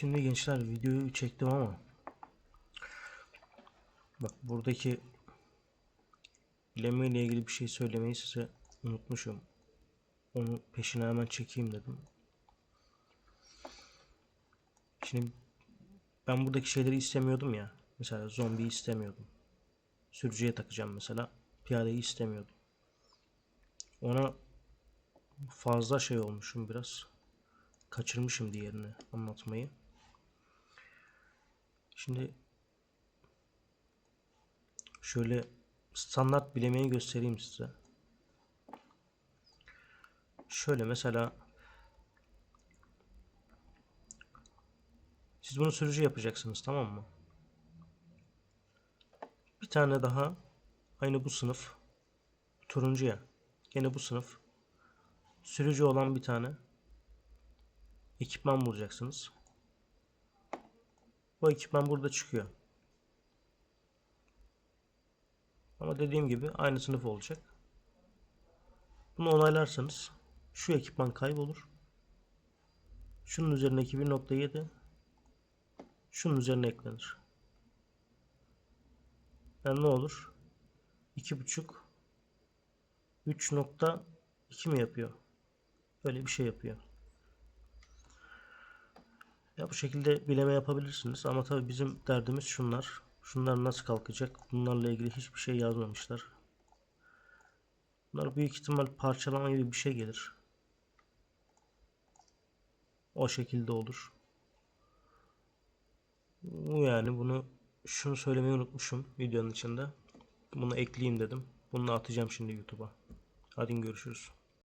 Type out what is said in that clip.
Şimdi gençler videoyu çektim ama bak buradaki bileme ile ilgili bir şey söylemeyi size unutmuşum. Onu peşine hemen çekeyim dedim. Şimdi ben buradaki şeyleri istemiyordum ya. Mesela zombi istemiyordum. Sürücüye takacağım mesela. Piyadeyi istemiyordum. Ona fazla şey olmuşum biraz. Kaçırmışım diğerini anlatmayı. Şimdi şöyle standart bilemeyi göstereyim size. Şöyle mesela siz bunu sürücü yapacaksınız tamam mı? Bir tane daha aynı bu sınıf turuncu ya. Gene bu sınıf sürücü olan bir tane ekipman bulacaksınız. Bu ekipman burada çıkıyor. Ama dediğim gibi aynı sınıf olacak. Bunu onaylarsanız şu ekipman kaybolur. Şunun üzerindeki 1.7 şunun üzerine eklenir. Yani ne olur? 2.5 3.2 mi yapıyor? Böyle bir şey yapıyor. Bu şekilde bileme yapabilirsiniz ama tabii bizim derdimiz şunlar. Şunlar nasıl kalkacak? Bunlarla ilgili hiçbir şey yazmamışlar. Bunlar büyük ihtimal parçalama gibi bir şey gelir. O şekilde olur. Bu yani bunu şunu söylemeyi unutmuşum videonun içinde. Bunu ekleyeyim dedim. Bunu atacağım şimdi YouTube'a. Hadi görüşürüz.